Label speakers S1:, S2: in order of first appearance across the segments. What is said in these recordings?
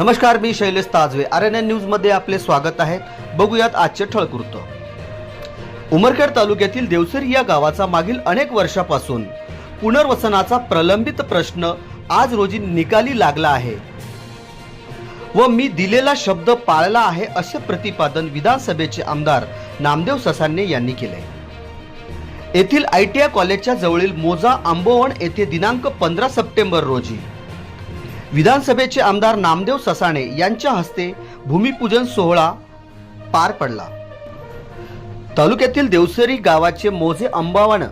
S1: नमस्कार मी Shailesh Tajve R N N न्यूजमध्ये आपले स्वागत आहे. बघूयात आजचे ठळकृत्त उमरखेड तालुक्यातील देवसरी या गावाचा मागील अनेक वर्षापासून पुनर्वसनाचा प्रलंबित प्रश्न आज रोजी निकाली लागला आहे. व मी दिलेला शब्द पाळला आहे असे प्रतिपादन विधानसभेचे आमदार नामदेव ससाने यांनी केले. येथील आय टी आय कॉलेजच्या जवळील मोजा आंबोवण येथे दिनांक पंधरा सप्टेंबर रोजी विधानसभेचे आमदार नामदेव ससाणे यांच्या हस्ते भूमिपूजन सोहळा पार पडला. तालुक्यातील देवसरी गावाचे मोजे अंबावण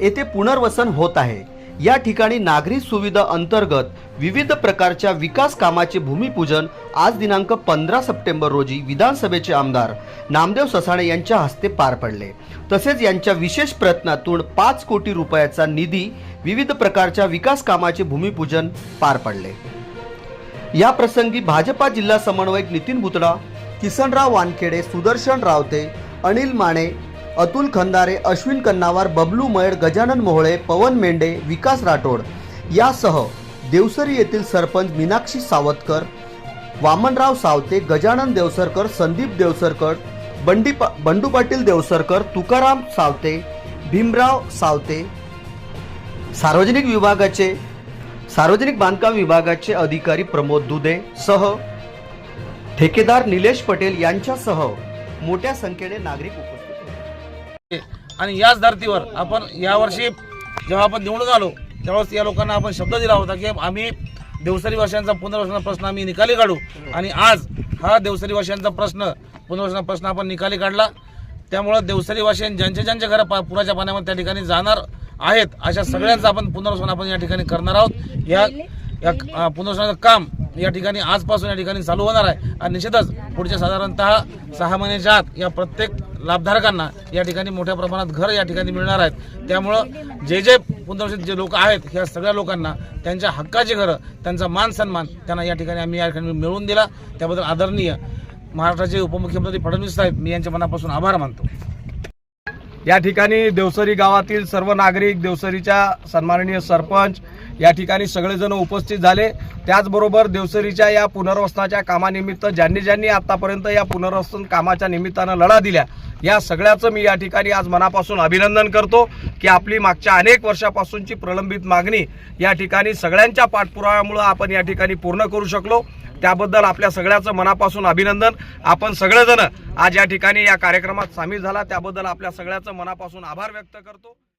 S1: येथे पुनर्वसन होत आहे. या ठिकाणी नागरी सुविधा अंतर्गत विविध प्रकारच्या विकास कामाचे भूमिपूजन आज दिनांक पंधरा सप्टेंबर रोजी विधानसभेचे आमदार नामदेव ससाणे यांच्या हस्ते पार पडले. तसेच यांच्या विशेष प्रयत्नातून पाच कोटी रुपयाचा निधी विविध प्रकारच्या विकास कामाचे भूमिपूजन पार पडले. या प्रसंगी भाजपा जिल्हा समन्वयक नितीन बुतडा किसनराव वानखेडे सुदर्शन रावते अनिल माने अतुल खंदारे अश्विन कन्नावार बबलू मयड गजानन मोहळे पवन मेंढे विकास राठोड. यासह देवसरी येथील सरपंच मीनाक्षी सावतकर वामनराव सावते गजानन देवसरकर संदीप देवसरकर बंडी पा बंडू पाटील देवसरकर तुकाराम सावते भीमराव सावते सार्वजनिक विभागाचे सार्वजनिक बांधकाम विभागाचे अधिकारी प्रमोद दुधे सह ठेकेदार निलेश पटेल यांच्यासह मोठ्या संख्येने नागरिक उपस्थित होते.
S2: आणि याच धर्तीवर आपण यावर्षी जेव्हा आपण निवडून आलो त्यावेळेस या लोकांना आपण शब्द दिला होता की आम्ही देवसरी वर्षांचा पुनर्वसनाचा प्रश्न आम्ही निकाली काढू. आणि आज हा देवसरी वर्षांचा प्रश्न पुनर्वसनाचा प्रश्न आपण निकाली काढला. त्यामुळं देवसरी वासियां ज्यांच्या ज्यांच्या घरं पा पुराच्या पाण्यामध्ये त्या ठिकाणी जाणार आहेत. अशा सगळ्यांचं आपण पुनर्वसन आपण या ठिकाणी करणार आहोत. या या पुनर्वसनाचं काम या ठिकाणी आजपासून या ठिकाणी चालू होणार आहे. आणि निश्चितच पुढच्या साधारणतः सहा महिन्याच्या आत या प्रत्येक लाभधारकांना या ठिकाणी मोठ्या प्रमाणात घर या ठिकाणी मिळणार आहेत. त्यामुळं जे जे पुनर्वसित जे लोक आहेत ह्या सगळ्या लोकांना त्यांच्या हक्काची घरं त्यांचा मान सन्मान त्यांना या ठिकाणी आम्ही या ठिकाणी मिळवून दिला. त्याबद्दल आदरणीय महाराष्ट्राचे उपमुख्यमंत्री फडणवीस साहेब मी यांच्या मनापासून आभार मानतो.
S3: या ठिकाणी देवसरी गावातील सर्व नागरिक देवसरीच्या सन्माननीय सरपंच या ठिकाणी सगळेजण उपस्थित झाले. त्याचबरोबर देवसरीच्या या पुनर्वसनाच्या कामानिमित्त ज्यांनी ज्यांनी आत्तापर्यंत या पुनर्वसन कामाच्या निमित्तानं लढा दिल्या या सगळ्याचं मी या ठिकाणी आज मनापासून अभिनंदन करतो की आपली मागच्या अनेक वर्षापासूनची प्रलंबित मागणी या ठिकाणी सगळ्यांच्या पाठपुराव्यामुळं आपण या ठिकाणी पूर्ण करू शकलो. त्याबद्दल आपल्या सगळ्याचं मनापासून अभिनंदन. आपण सगळेजण आज या ठिकाणी या कार्यक्रमात सामील झाला. त्याबद्दल आपल्या सगळ्याचं मनापासून आभार व्यक्त करतो.